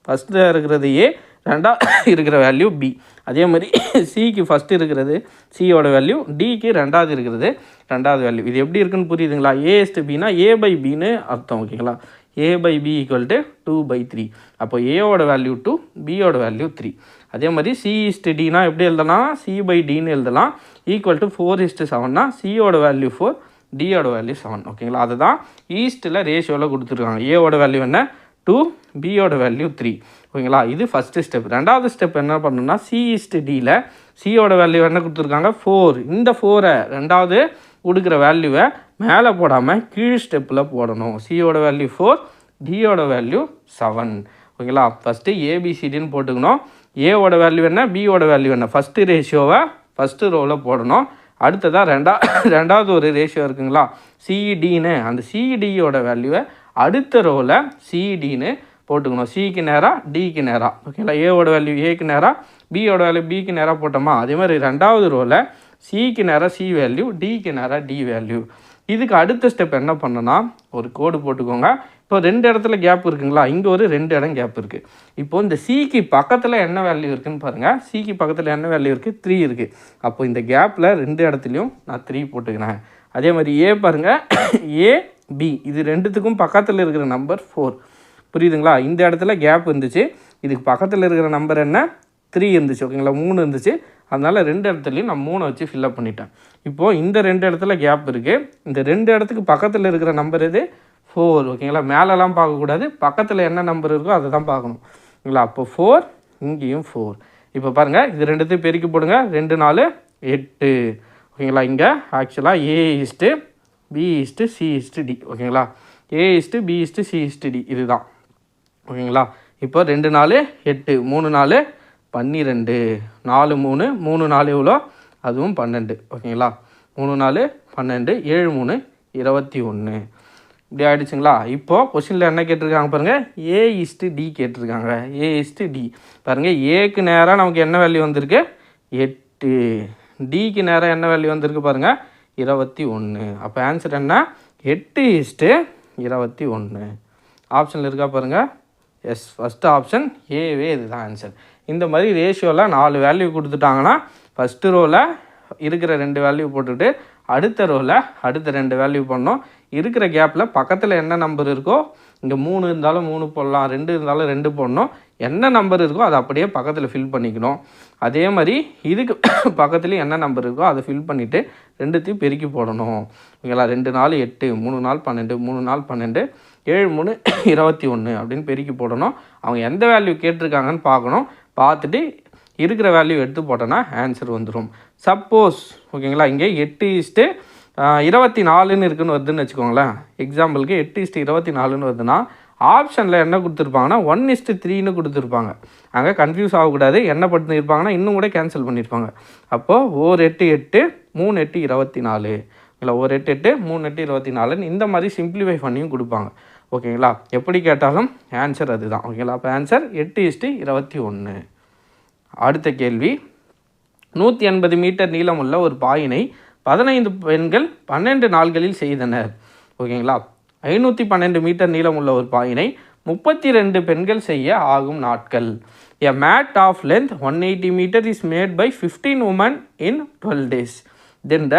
ஃபஸ்ட்டு இருக்கிறது ஏ ரெண்டாக இருக்கிற வேல்யூ பி அதே மாதிரி சிக்கு ஃபஸ்ட்டு இருக்கிறது சியோட வேல்யூ டிக்கு ரெண்டாவது இருக்கிறது ரெண்டாவது வேல்யூ இது எப்படி இருக்குன்னு புரியுதுங்களா? ஏஎஸ்டு பினா ஏ பை பின்னு அர்த்தம் ஓகேங்களா A by B equal to two by three அப்போ ஏவோட வேல்யூ டூ பியோட வேல்யூ த்ரீ அதே மாதிரி சி இஸ்டு டினா எப்படி எழுதலாம்? சி பை டின்னு எழுதலாம். Equal to four is to செவன்னா சியோட வேல்யூ ஃபோர் டியோட வேல்யூ செவன் ஓகேங்களா அதுதான் ஈஸ்ட்டில் ரேஷியோவில் கொடுத்துருக்காங்க. ஏவோட வேல்யூ என்ன? டூ பியோட வேல்யூ த்ரீ ஓகேங்களா? இது ஃபஸ்ட்டு ஸ்டெப் ரெண்டாவது ஸ்டெப் என்ன பண்ணணும்னா சி இஸ்ட் டியில் சியோட வேல்யூ என்ன கொடுத்துருக்காங்க? ஃபோர் இந்த ஃபோரை ரெண்டாவது கொடுக்குற வேல்யூவை மேலே போடாமல் கீழ் ஸ்டெப்பில் போடணும். சியோட வேல்யூ ஃபோர் டியோட வேல்யூ செவன் ஓகேங்களா? ஃபஸ்ட்டு ஏபிசிடின்னு போட்டுக்கணும். ஏவோட வேல்யூ என்ன? பியோட வேல்யூ என்ன? ஃபஸ்ட்டு ரேஷியோவை ஃபஸ்ட்டு ரோவில் போடணும். அடுத்ததாக ரெண்டா [COUGHS] ரெண்டாவது ஒரு ரேஷியோ இருக்குங்களா? சிஇடின்னு அந்த சிஇடியோட வேல்யூவை அடுத்த ரோவில் சிஇடின்னு போட்டுக்கணும். சிக்கு நேராக டிக்கு நேராக ஓகேங்களா ஏவோட வேல்யூ ஏக்கு நேராக பியோட வேல்யூ பிக்கு நேராக போட்டோமா? அதே மாதிரி ரெண்டாவது ரோவில் சிக்கு நேராக சி வேல்யூ டிக்கு நேராக டி வேல்யூ இதுக்கு அடுத்த ஸ்டெப் என்ன பண்ணனா ஒரு கோடு போட்டுக்கோங்க. இப்போ ரெண்டு இடத்துல கேப் இருக்குங்களா? இங்கே ஒரு ரெண்டு இடம் கேப் இருக்குது இப்போ இந்த சிக்கு பக்கத்தில் என்ன வேல்யூ இருக்குதுன்னு பாருங்கள் சிக்கு பக்கத்தில் என்ன வேல்யூ இருக்குது த்ரீ இருக்குது அப்போ இந்த கேப்பில் ரெண்டு இடத்துலையும் நான் த்ரீ போட்டுக்கிறேன். அதே மாதிரி ஏ பாருங்கள் ஏ [COUGHS] பி இது ரெண்டுத்துக்கும் பக்கத்தில் இருக்கிற நம்பர் ஃபோர் புரியுதுங்களா? இந்த இடத்துல கேப் இருந்துச்சு. இதுக்கு பக்கத்தில் இருக்கிற நம்பர் என்ன? த்ரீ இருந்துச்சு. ஓகேங்களா மூணு இருந்துச்சு. அதனால் ரெண்டு இடத்துலையும் நான் மூணை வச்சு ஃபில்லப் பண்ணிட்டேன். இப்போது இந்த ரெண்டு இடத்துல கேப் இருக்குது இந்த ரெண்டு இடத்துக்கு பக்கத்தில் இருக்கிற நம்பர் இது ஃபோர் ஓகேங்களா மேலெலாம் பார்க்கக்கூடாது பக்கத்தில் என்ன நம்பர் இருக்கோ அதை தான் பார்க்கணும். ஓகேங்களா அப்போ ஃபோர் இங்கேயும் ஃபோர் இப்போ பாருங்கள் இது ரெண்டுத்தையும் பெருக்கி போடுங்க. ரெண்டு நாலு எட்டு. ஓகேங்களா இங்கே ஆக்சுவலாக A is to B is to C is to D ஓகேங்களா A is to B is to C is to D இதுதான். ஓகேங்களா? இப்போ ரெண்டு நாலு எட்டு மூணு நாலு பன்னிரெண்டு. நாலு மூணு மூணு நாலு எவ்வளோ? அதுவும் பன்னெண்டு. ஓகேங்களா? மூணு நாலு பன்னெண்டு ஏழு மூணு இருபத்தி ஒன்று. இப்படி ஆகிடுச்சிங்களா இப்போது கொஷினில் என்ன கேட்டிருக்காங்க பாருங்கள் ஏ இஸ்ட்டு டி கேட்டிருக்காங்க. ஏ இஸ்ட்டு டி பாருங்கள் ஏக்கு நேராக நமக்கு என்ன வேல்யூ வந்திருக்கு? எட்டு. டிக்கு நேராக என்ன வேல்யூ வந்திருக்கு பாருங்கள் இருபத்தி ஒன்று. அப்போ ஆன்சர் என்ன? எட்டு இஸ்ட்டு இருபத்தி ஒன்று. ஆப்ஷனில் இருக்கா பாருங்கள் எஸ் ஃபஸ்ட்டு ஆப்ஷன் ஏவே இதுதான் ஆன்சர் இந்த மாதிரி ரேஷியோவில் நாலு வேல்யூ கொடுத்துட்டாங்கன்னா ஃபஸ்ட்டு ரோவில் இருக்கிற ரெண்டு வேல்யூ போட்டுட்டு அடுத்த ரோவில் அடுத்த ரெண்டு வேல்யூ பண்ணோம். இருக்கிற கேப்பில் பக்கத்தில் என்ன நம்பர் இருக்கோ இங்கே மூணு இருந்தாலும் மூணு போடலாம் ரெண்டு இருந்தாலும் ரெண்டு போடணும். என்ன நம்பர் இருக்கோ அதை அப்படியே பக்கத்தில் ஃபில் பண்ணிக்கணும். அதே மாதிரி இதுக்கு [COUGHS] பக்கத்துலேயும் என்ன நம்பர் இருக்கோ அதை ஃபில் பண்ணிவிட்டு ரெண்டுத்தையும் பெருக்கி போடணும். ஓகேங்களா? ரெண்டு நாள் எட்டு மூணு நாள் பன்னெண்டு மூணு நாள் பன்னெண்டு. ஏழு மூணு [COUGHS] இருபத்தி ஒன்று அப்படின்னு பெருக்கி போடணும். அவங்க எந்த வேல்யூ கேட்டிருக்காங்கன்னு பார்க்கணும். பார்த்துட்டு இருக்கிற வேல்யூ எடுத்து போட்டோன்னா ஆன்சர் வந்துடும் சப்போஸ் ஓகேங்களா? இங்கே எட்டு இஸ்ட்டு இருபத்தி நாலுன்னு இருக்குன்னு வருதுன்னு வச்சுக்கோங்களேன். எக்ஸாம்பிளுக்கு எட்டு இஸ்ட்டு இருபத்தி நாலுன்னு வருதுன்னா ஆப்ஷனில் என்ன கொடுத்துருப்பாங்கன்னா ஒன் இஸ்ட்டு த்ரீன்னு கொடுத்துருப்பாங்க. அங்கே கன்ஃபியூஸ் ஆகக்கூடாது. என்ன பண்ணியிருப்பாங்கன்னா இன்னும் கூட கேன்சல் பண்ணியிருப்பாங்க அப்போது ஓர் எட்டு எட்டு மூணு எட்டு இருபத்தி நாலு. இல்லை ஒரு எட்டு எட்டு மூணு எட்டு இருபத்தி நாலுன்னு இந்த மாதிரி சிம்பிளிஃபை பண்ணியும் கொடுப்பாங்க. ஓகேங்களா? எப்படி கேட்டாலும் ஆன்சர் அதுதான். ஓகேங்களா? அப்போ ஆன்சர் எட்டு இஸ்ட்டு இருபத்தி ஒன்று அடுத்த கேள்வி. நூற்றி எண்பது மீட்டர் நீளமுள்ள ஒரு பாயினை பதினைந்து பெண்கள் பன்னெண்டு நாள்களில் செய்தனர். ஓகேங்களா? ஐநூற்றி பன்னெண்டு மீட்டர் நீளமுள்ள ஒரு பாயினை முப்பத்தி ரெண்டு பெண்கள் செய்ய ஆகும் நாட்கள். A mat of length one eighty metre is made by fifteen woman in twelve days then the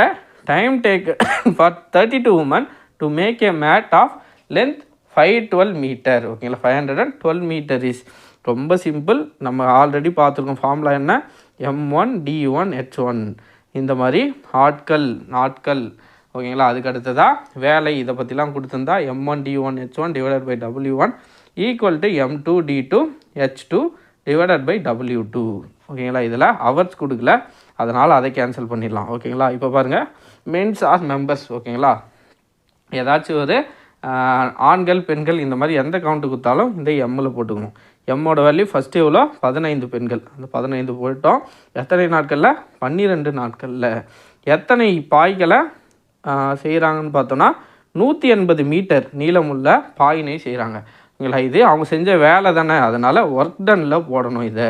time take for thirty two woman to make a mat of length five twelve metre ஓகேங்களா five hundred and twelve metre is ரொம்ப simple நம்ம already பார்த்துருக்கோம் formula என்ன? M one D one H one இந்த மாதிரி ஆட்கள் நாட்கள் ஓகேங்களா அதுக்கு அடுத்ததாக வேலை இதை பற்றிலாம் கொடுத்துருந்தா M one D one H one divided by W one equal to M two D two H two divided by W two ஓகேங்களா இதில் அவர்ஸ் கொடுக்கல. அதனால் அதை கேன்சல் பண்ணிடலாம். ஓகேங்களா இப்போ பாருங்கள் மென்ஸ் ஆர் மெம்பர்ஸ் ஓகேங்களா ஏதாச்சும் ஒரு ஆண்கள் பெண்கள் இந்த மாதிரி எந்த கவுண்ட்டு கொடுத்தாலும் இந்த எம்மில் போட்டுக்கணும். எம்மோட வேல்யூ ஃபஸ்ட்டு எவ்வளோ? பதினைந்து பெண்கள். அந்த பதினைந்து போயிட்டோம் எத்தனை நாட்களில்? பன்னிரெண்டு நாட்களில். எத்தனை பாய்களை செய்கிறாங்கன்னு பார்த்தோன்னா நூற்றி எண்பது மீட்டர் நீளமுள்ள பாயினை செய்கிறாங்க ஓகேங்களா? இது அவங்க செஞ்ச வேலை தானே. அதனால் ஒர்க் டனில் போடணும் இதை.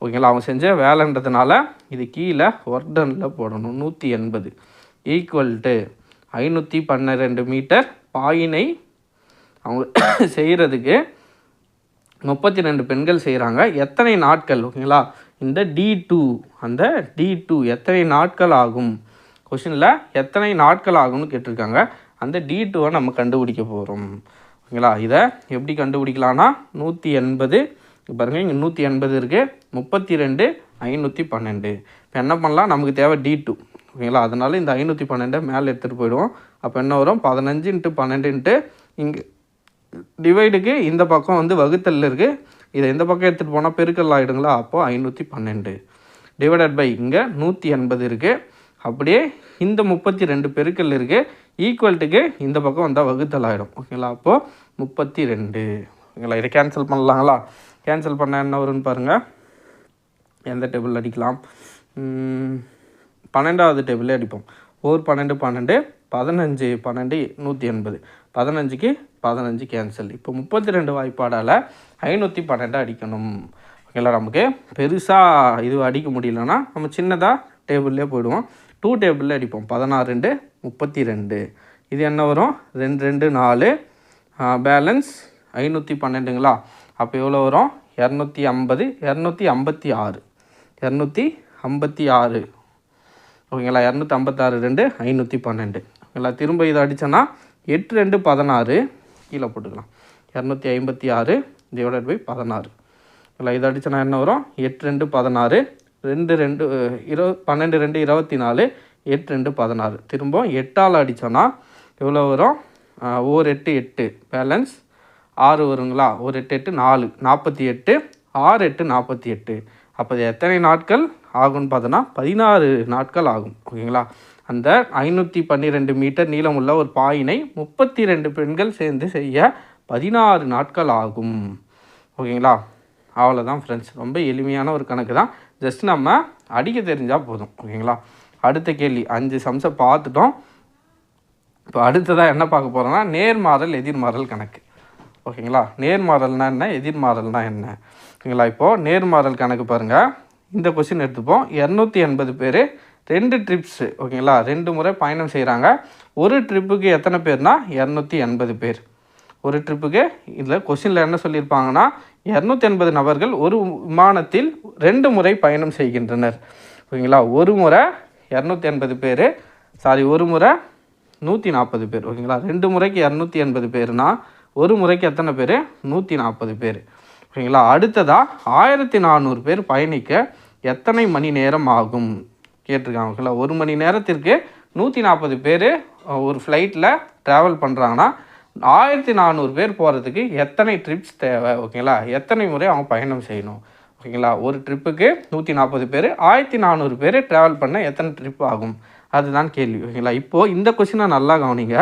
ஓகேங்களா? அவங்க செஞ்ச வேலைன்றதுனால இது கீழே ஒர்க் டனில் போடணும். நூற்றி எண்பது. ஈக்குவல் டு ஐநூற்றி பன்னிரெண்டு மீட்டர் பாயினை அவங்க [COUGHS] செய்கிறதுக்கு முப்பத்தி ரெண்டு பெண்கள் செய்கிறாங்க எத்தனை நாட்கள் ஓகேங்களா? இந்த டி டூ அந்த டி டூ எத்தனை நாட்கள் ஆகும்? கொஷினில் எத்தனை நாட்கள் ஆகும்னு கேட்டிருக்காங்க. அந்த டி டூவை நம்ம கண்டுபிடிக்க போகிறோம் ஓகேங்களா? இதை எப்படி கண்டுபிடிக்கலான்னா நூற்றி எண்பது பாருங்கள் இங்கே நூற்றி எண்பது இருக்குது முப்பத்தி ரெண்டு ஐநூற்றி பன்னெண்டு. இப்போ என்ன பண்ணலாம்? நமக்கு தேவை டி டூ ஓகேங்களா? அதனால் இந்த ஐநூற்றி பன்னெண்டை மேலே எடுத்துகிட்டு போயிடுவோம். அப்போ என்ன வரும்? பதினஞ்சு இன்ட்டு பன்னெண்டு இன்ட்டு இங்கே டிவைடுக்கு இந்த பக்கம் வந்து வகுத்தல் இருக்குது இதை இந்த பக்கம் எடுத்துகிட்டு போனால் பெருக்கல் ஆகிடுங்களா அப்போது ஐநூற்றி பன்னெண்டு. டிவைடட் பை இங்கே நூற்றி எண்பது இருக்குது அப்படியே இந்த முப்பத்தி ரெண்டு பெருக்கல் இருக்குது ஈக்குவல்ட்டுக்கு இந்த பக்கம் வந்தால் வகுத்தல் ஆகிடும் ஓகேங்களா அப்போது முப்பத்தி ரெண்டு. ஓகேங்களா? இதை கேன்சல் பண்ணலாங்களா? கேன்சல் பண்ண என்ன வரும்னு பாருங்கள் எந்த டேபிள் அடிக்கலாம்? பன்னெண்டாவது டேபிளே அடிப்போம். ஒரு பன்னெண்டு பன்னெண்டு. பதினஞ்சு பன்னெண்டு நூற்றி எண்பது. பதினஞ்சுக்கு பதினஞ்சு கேன்சல் இப்போ முப்பத்தி ரெண்டு வாய்ப்பாடால் ஐநூற்றி பன்னெண்டு அடிக்கணும். ஓகேங்களா நமக்கு பெருசாக இது அடிக்க முடியலன்னா நம்ம சின்னதாக டேபிள்லேயே போயிடுவோம். டூ டேபிளில் அடிப்போம். பதினாறு ரெண்டு முப்பத்தி ரெண்டு இது என்ன வரும்? ரெண்டு ரெண்டு நாலு. பேலன்ஸ் ஐநூற்றி பன்னெண்டுங்களா? அப்போ எவ்வளோ வரும்? இரநூத்தி ஐம்பது இரநூத்தி ஐம்பத்தி ஆறு. இரநூத்தி ஐம்பத்தி ஆறு. ஓகேங்களா? இரநூத்தி ஐம்பத்தாறு ரெண்டு ஐநூற்றி பன்னெண்டு. ஓகேங்களா திரும்ப இதை அடித்தோன்னா எட்டு ரெண்டு பதினாறு. கீழே போட்டுக்கலாம். இரநூத்தி ஐம்பத்தி ஆறு டிவைடட் பை பதினாறு. இல்லை இதை அடிச்சோன்னா என்ன வரும்? எட்டு ரெண்டு பதினாறு ரெண்டு ரெண்டு இரு பன்னெண்டு ரெண்டு இருபத்தி நாலு எட்டு ரெண்டு பதினாறு. திரும்ப எட்டால் அடித்தோன்னா எவ்வளோ வரும்? ஓர் எட்டு எட்டு. பேலன்ஸ் ஆறு வருங்களா? ஒரு எட்டு எட்டு நாலு. நாற்பத்தி எட்டு ஆறு எட்டு நாற்பத்தி எட்டு. அப்போ எத்தனை நாட்கள் ஆகும்னு பார்த்தோன்னா பதினாறு நாட்கள் ஆகும். ஓகேங்களா? அந்த ஐநூற்றி பன்னிரெண்டு மீட்டர் நீளமுள்ள ஒரு பாயினை முப்பத்தி ரெண்டு பெண்கள் சேர்ந்து செய்ய பதினாறு நாட்கள் ஆகும். ஓகேங்களா? அவ்வளோதான் ஃப்ரெண்ட்ஸ் ரொம்ப எளிமையான ஒரு கணக்கு தான் ஜஸ்ட் நம்ம அடிக்க தெரிஞ்சால் போதும். ஓகேங்களா? அடுத்த கேள்வி. அஞ்சு சம்ஸை பார்த்துட்டோம். இப்போ அடுத்ததாக என்ன பார்க்க போகிறோம்னா நேர்மாறல் எதிர்மாறல் கணக்கு. ஓகேங்களா? நேர்மாறல்னா என்ன? எதிர்மாறல்னா என்ன? ஓகேங்களா? இப்போது நேர்மாறல் கணக்கு பாருங்கள் இந்த கொஸ்டின் எடுத்துப்போம். இரநூத்தி எண்பது பேர் ரெண்டு ட்ரிப்ஸு ஓகேங்களா? ரெண்டு முறை பயணம் செய்கிறாங்க ஒரு ட்ரிப்புக்கு எத்தனை பேர்னா? இரநூத்தி எண்பது பேர். ஒரு ட்ரிப்புக்கு இதில் கொஷினில் என்ன சொல்லியிருப்பாங்கன்னா இரநூத்தி எண்பது நபர்கள் ஒரு விமானத்தில் ரெண்டு முறை பயணம் செய்கின்றனர். ஓகேங்களா? ஒரு முறை இரநூத்தி எண்பது பேர். சாரி ஒரு முறை நூற்றி நாற்பது பேர். ஓகேங்களா? ரெண்டு முறைக்கு இரநூத்தி எண்பது பேர்னா ஒரு முறைக்கு எத்தனை பேர்? நூற்றி நாற்பது பேர். ஓகேங்களா? அடுத்ததாக ஆயிரத்தி நானூறு பேர் பயணிக்க எத்தனை மணி நேரம் ஆகும்? கேட்டிருக்காங்க ஓகேங்களா ஒரு மணி நேரத்திற்கு நூற்றி நாற்பது பேர் ஒரு ஃப்ளைட்டில் ட்ராவல் பண்ணுறாங்கன்னா ஆயிரத்தி நானூறு பேர் போகிறதுக்கு எத்தனை ட்ரிப்ஸ் தேவை ஓகேங்களா எத்தனை முறை அவங்க பயணம் செய்யணும் ஓகேங்களா ஒரு ட்ரிப்புக்கு நூற்றி நாற்பது பேர் ஆயிரத்தி நானூறு பேர் ட்ராவல் பண்ண எத்தனை ட்ரிப் ஆகும்? அதுதான் கேள்வி ஓகேங்களா இப்போது இந்த கொஷினை நல்லா கவனிங்க.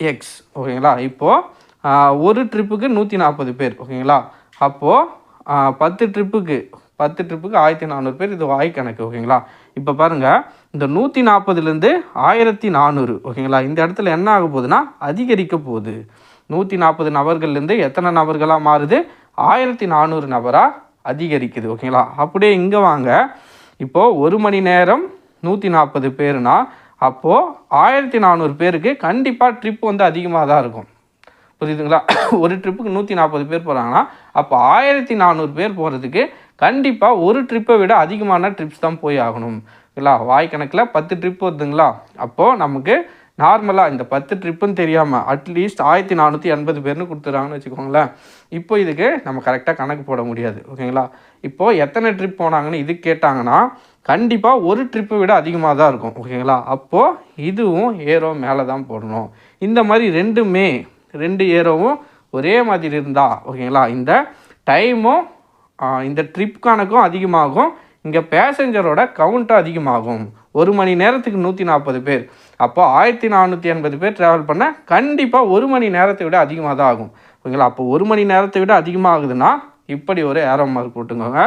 எக்ஸ் ஓகேங்களா இப்போது ஒரு ட்ரிப்புக்கு நூற்றி நாற்பது பேர் ஓகேங்களா அப்போது பத்து ட்ரிப்புக்கு பத்து ட்ரிப்புக்கு ஆயிரத்தி நானூறு பேர் இது வாய் கணக்கு ஓகேங்களா இப்போ பாருங்கள் இந்த நூற்றி நாற்பதுலேருந்து ஆயிரத்தி நானூறு ஓகேங்களா இந்த இடத்துல என்ன ஆக போகுதுன்னா அதிகரிக்க போகுது. நூற்றி நாற்பது நபர்கள்லேருந்து எத்தனை நபர்களாக மாறுது? ஆயிரத்தி நானூறு நபராக அதிகரிக்குது ஓகேங்களா அப்படியே இங்கே வாங்க. இப்போது ஒரு மணி நேரம் நூற்றி நாற்பது பேருனா அப்போது ஆயிரத்தி நானூறு பேருக்கு கண்டிப்பாக ட்ரிப் வந்து அதிகமாக தான் இருக்கும். புரியுதுங்களா? [COUGHS] ஒரு ட்ரிப்புக்கு நூற்றி நாற்பது பேர் போகிறாங்கன்னா அப்போ ஆயிரத்தி நானூறு பேர் போகிறதுக்கு கண்டிப்பாக ஒரு ட்ரிப்பை விட அதிகமான ட்ரிப்ஸ் தான் போய் ஆகணும். இல்லா வாய் கணக்கில் பத்து ட்ரிப் வருதுங்களா? அப்போது நமக்கு நார்மலாக இந்த பத்து ட்ரிப்புன்னு தெரியாமல் அட்லீஸ்ட் ஆயிரத்தி நானூற்றி எண்பது பேர்னு கொடுத்துட்றாங்கன்னு வச்சுக்கோங்களேன். இப்போ இதுக்கு நம்ம கரெக்டாக கணக்கு போட முடியாது. ஓகேங்களா? இப்போது எத்தனை ட்ரிப் போனாங்கன்னு இது கேட்டாங்கன்னா கண்டிப்பாக ஒரு ட்ரிப்பை விட அதிகமாக தான் இருக்கும். ஓகேங்களா? அப்போது இதுவும் ஏரோ மேலே தான் போடணும். இந்த மாதிரி ரெண்டுமே ரெண்டு ஏரோவும் ஒரே மாதிரி இருந்தா ஓகேங்களா? இந்த டைமும் இந்த ட்ரிப் கணக்கும் அதிகமாகும். இங்கே பேசஞ்சரோட கவுண்ட்டும் அதிகமாகும். ஒரு மணி நேரத்துக்கு நூற்றி நாற்பது பேர். அப்போ ஆயிரத்தி நானூற்றி எண்பது பேர் ட்ராவல் பண்ண கண்டிப்பாக ஒரு மணி நேரத்தை விட அதிகமாக தான் ஆகும். ஓகேங்களா? அப்போ ஒரு மணி நேரத்தை விட அதிகமாக ஆகுதுன்னா இப்படி ஒரு ஏரோ மார்க் போட்டுக்கோங்க.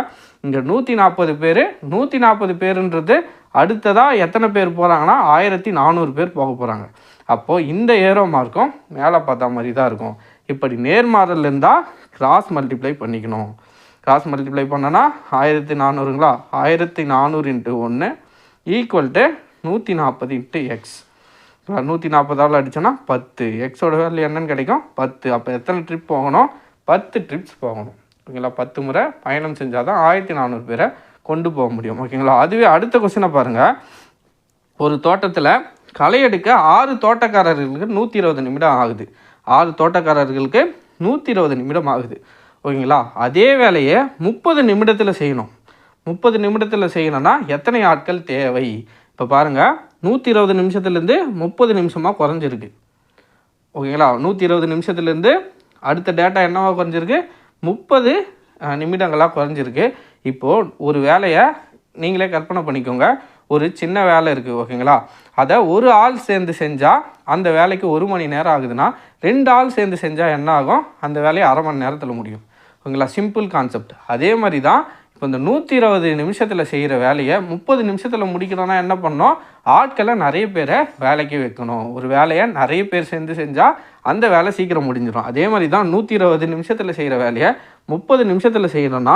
இங்கே நூற்றி நாற்பது பேர் நூற்றி நாற்பது பேருன்றது அடுத்ததாக எத்தனை பேர் போகிறாங்கன்னா ஆயிரத்தி நானூறு பேர் போக போகிறாங்க அப்போது இந்த ஏரோ மார்க்கும் மேலே பார்த்த மாதிரி தான் இருக்கும். இப்படி நேர்மாறல் இருந்தால் கிராஸ் மல்டிப்ளை பண்ணிக்கணும். கிராஸ் மல்டிப்ளை பண்ணனா ஆயிரத்தி நானூறுங்களா? ஆயிரத்தி நானூறு இன்ட்டு ஒன்று ஈக்குவல் டு நூற்றி நாற்பது இன்ட்டு எக்ஸ் நூற்றி நாற்பதாவில் அடிச்சோன்னா பத்து. எக்ஸோட வேல்யூ என்னன்னு கிடைக்கும்? பத்து. அப்போ எத்தனை ட்ரிப் போகணும்? பத்து ட்ரிப்ஸ் போகணும். ஓகேங்களா? பத்து முறை பயணம் செஞ்சால் தான் ஆயிரத்தி நானூறு பேரை கொண்டு போக முடியும். ஓகேங்களா? அதுவே அடுத்த கொஸ்டினை பாருங்கள் ஒரு தோட்டத்தில் களை எடுக்க ஆறு தோட்டக்காரர்களுக்கு நூற்றி இருபது நிமிடம் ஆகுது. ஆறு தோட்டக்காரர்களுக்கு நூற்றி இருபது நிமிடம் ஆகுது. ஓகேங்களா? அதே வேலையை முப்பது நிமிடத்தில் செய்யணும். முப்பது நிமிடத்தில் செய்யணும்னா எத்தனை ஆட்கள் தேவை? இப்போ பாருங்கள் நூற்றி இருபது நிமிஷத்துலேருந்து முப்பது நிமிஷமாக குறைஞ்சிருக்கு. ஓகேங்களா? நூற்றி இருபது நிமிஷத்துலேருந்து அடுத்த டேட்டா என்னவாக குறைஞ்சிருக்கு? முப்பது நிமிடங்களாக குறைஞ்சிருக்கு. இப்போது ஒரு வேலையை நீங்களே கற்பனை பண்ணிக்கோங்க. ஒரு சின்ன வேலை இருக்குது ஓகேங்களா? அதை ஒரு ஆள் சேர்ந்து செஞ்சால் அந்த வேலைக்கு ஒரு மணி நேரம் ஆகுதுன்னா ரெண்டு ஆள் சேர்ந்து செஞ்சால் என்ன ஆகும்? அந்த வேலையை அரை மணி நேரத்தில் முடியும். ஓகேங்களா? சிம்பிள் கான்செப்ட் அதே மாதிரி தான் இப்போ இந்த நூற்றி இருபது நிமிஷத்தில் செய்கிற வேலையை முப்பது நிமிஷத்தில் முடிக்கணும்னா என்ன பண்ணணும்? ஆட்களை நிறைய பேரை வேலைக்கு வைக்கணும். ஒரு வேலையை நிறைய பேர் சேர்ந்து செஞ்சால் அந்த வேலை சீக்கிரம் முடிஞ்சிடும். அதே மாதிரி தான் நூற்றி இருபது நிமிஷத்தில் செய்கிற வேலையை முப்பது நிமிஷத்தில் செய்யணும்னா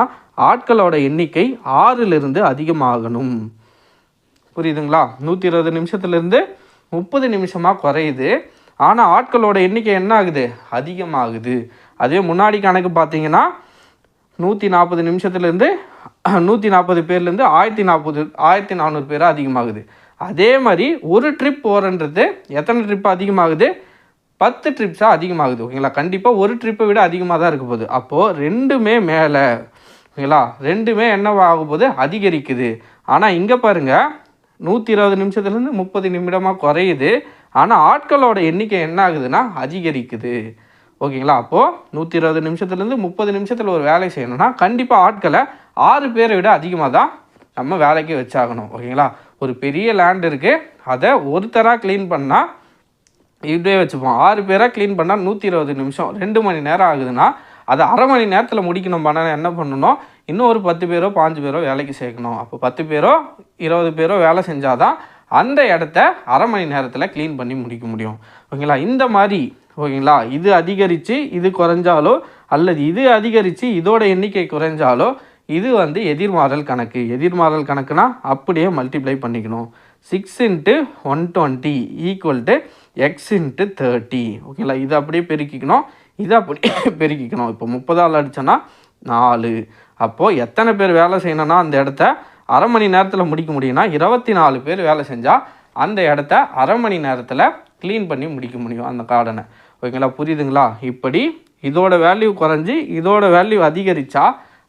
ஆட்களோட எண்ணிக்கை ஆறிலிருந்து அதிகமாகணும். புரியுதுங்களா? நூற்றி இருபது நிமிஷத்துலேருந்து முப்பது நிமிஷமாக குறையுது. ஆனால் ஆட்களோட எண்ணிக்கை என்ன ஆகுது? அதிகமாகுது. அதே முன்னாடி கணக்கு பார்த்தீங்கன்னா நூற்றி நாற்பது நிமிஷத்துலேருந்து நூற்றி நாற்பது பேர்லேருந்து ஆயிரத்தி நாற்பது ஆயிரத்தி நானூறு பேர் அதிகமாகுது. அதே மாதிரி ஒரு ட்ரிப் போகிறன்றது எத்தனை ட்ரிப் அதிகமாகுது? பத்து ட்ரிப்ஸாக அதிகமாகுது. ஓகேங்களா? கண்டிப்பாக ஒரு ட்ரிப்பை விட அதிகமாக தான் இருக்க போகுது. அப்போது ரெண்டுமே மேலே ஓகேங்களா? ரெண்டுமே என்னவாக போகுது? அதிகரிக்குது. ஆனால் இங்கே பாருங்கள் நூற்றி இருபது நிமிஷத்துலேருந்து முப்பது நிமிடமாக குறையுது. ஆனால் ஆட்களோட எண்ணிக்கை என்ன ஆகுதுன்னா அதிகரிக்குது. ஓகேங்களா? அப்போது நூற்றி இருபது நிமிஷத்துலேருந்து முப்பது நிமிஷத்தில் ஒரு வேலை செய்யணும்னா கண்டிப்பாக ஆட்களை ஆறு பேரை விட அதிகமாக தான் நம்ம வேலைக்கு வச்சாகணும். ஓகேங்களா? ஒரு பெரிய லேண்ட் இருக்குது அதை ஒருத்தராக க்ளீன் பண்ணால் இப்படியே வச்சுப்போம். ஆறு பேராக க்ளீன் பண்ணால் நூற்றி இருபது நிமிஷம். ரெண்டு மணி நேரம் ஆகுதுன்னா அதை அரை மணி நேரத்தில் முடிக்கணும். பண்ண என்ன பண்ணணும்? இன்னும் ஒரு பத்து பேரோ பாஞ்சு பேரோ வேலைக்கு சேர்க்கணும். அப்போ பத்து பேரோ இருபது பேரோ வேலை செஞ்சால் தான் அந்த இடத்த அரை மணி நேரத்தில் க்ளீன் பண்ணி முடிக்க முடியும். ஓகேங்களா? இந்த மாதிரி ஓகேங்களா? இது அதிகரித்து இது குறைஞ்சாலோ அல்லது இது அதிகரித்து இதோட எண்ணிக்கை குறைஞ்சாலோ இது வந்து எதிர்மாறல் கணக்கு. எதிர்மாறல் கணக்குனா அப்படியே மல்டிப்ளை பண்ணிக்கணும். Six into one twenty equal to X into thirty ஓகேங்களா? இது அப்படியே பெருக்கிக்கணும். இதை அப்படியே [COUGHS] பெருக்கிக்கணும். இப்போ முப்பதால் அடித்தோன்னா நாலு. அப்போது எத்தனை பேர் வேலை செய்யணும்னா அந்த இடத்த அரை மணி நேரத்தில் முடிக்க முடியும்னா இருபத்தி நாலு பேர் வேலை செஞ்சால் அந்த இடத்த அரை மணி நேரத்தில் க்ளீன் பண்ணி முடிக்க முடியும் அந்த கார்டனை ஓகேங்களா? புரியுதுங்களா? இப்படி இதோட வேல்யூ குறைஞ்சி இதோட வேல்யூ அதிகரித்தா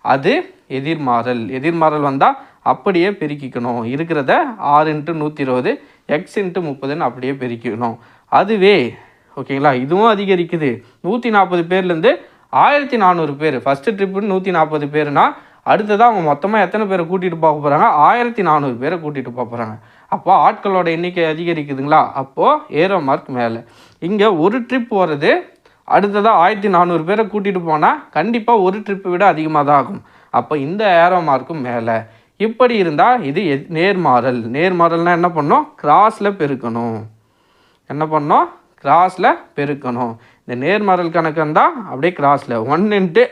அது எதிர்மாறல். எதிர்மாறல் வந்தால் அப்படியே பெருக்கிக்கணும். இருக்கிறத ஆறு இன்ட்டு நூற்றி இருபது எக்ஸ் இன்ட்டு முப்பதுன்னு அப்படியே பெருக்கிக்கணும். அதுவே ஓகேங்களா? இதுவும் அதிகரிக்குது. நூற்றி நாற்பது பேர்லேருந்து ஆயிரத்தி நானூறு பேர். ஃபஸ்ட்டு ட்ரிப்புன்னு நூற்றி நாற்பது பேர்னால் அடுத்ததாக அவங்க மொத்தமாக எத்தனை பேரை கூட்டிகிட்டு போக போகிறாங்க ஆயிரத்தி நானூறு பேரை கூட்டிகிட்டு போக போகிறாங்க அப்போ ஆட்களோட எண்ணிக்கை அதிகரிக்குதுங்களா? அப்போது ஏரோ மார்க் மேலே. இங்கே ஒரு ட்ரிப் போகிறது அடுத்ததாக ஆயிரத்தி நானூறு பேரை கூட்டிகிட்டு போனால் கண்டிப்பாக ஒரு ட்ரிப்பை விட அதிகமாக தான் ஆகும். அப்போ இந்த ஏரோ மார்க்கும் மேலே. இப்படி இருந்தால் இது எ நேர்மாறல். நேர்மாறல்னால் என்ன பண்ணோம்? கிராஸில் பெருக்கணும். என்ன பண்ணோம்? கிராஸில் பெருக்கணும். இந்த நேர்மாறல் கணக்கு இருந்தால் அப்படியே கிராஸில் one into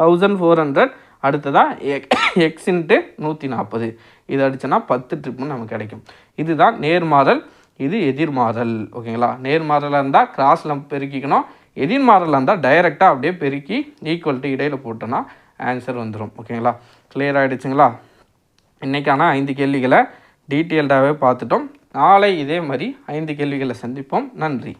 thousand four hundred அடுத்ததாக எக் எக்ஸ் இன்ட்டு நூற்றி நாற்பது இது அடித்தோன்னா பத்து ட்ரிப்புன்னு நமக்கு கிடைக்கும். இதுதான் நேர்மாறல் இது எதிர்மாறல். ஓகேங்களா? நேர்மாறலாக இருந்தால் கிராஸில் பெருக்கிக்கணும். எதிர்மாறலாக இருந்தால் டைரெக்டாக அப்படியே பெருக்கி ஈக்குவல்ட்டு இடையில் போட்டோன்னா ஆன்சர் வந்துடும் ஓகேங்களா? கிளியர் ஆகிடுச்சுங்களா இன்றைக்கான ஐந்து கேள்விகளை டீட்டெயில்டாகவே பார்த்துட்டோம். நாளை இதே மாதிரி ஐந்து கேள்விகளை சந்திப்போம். நன்றி.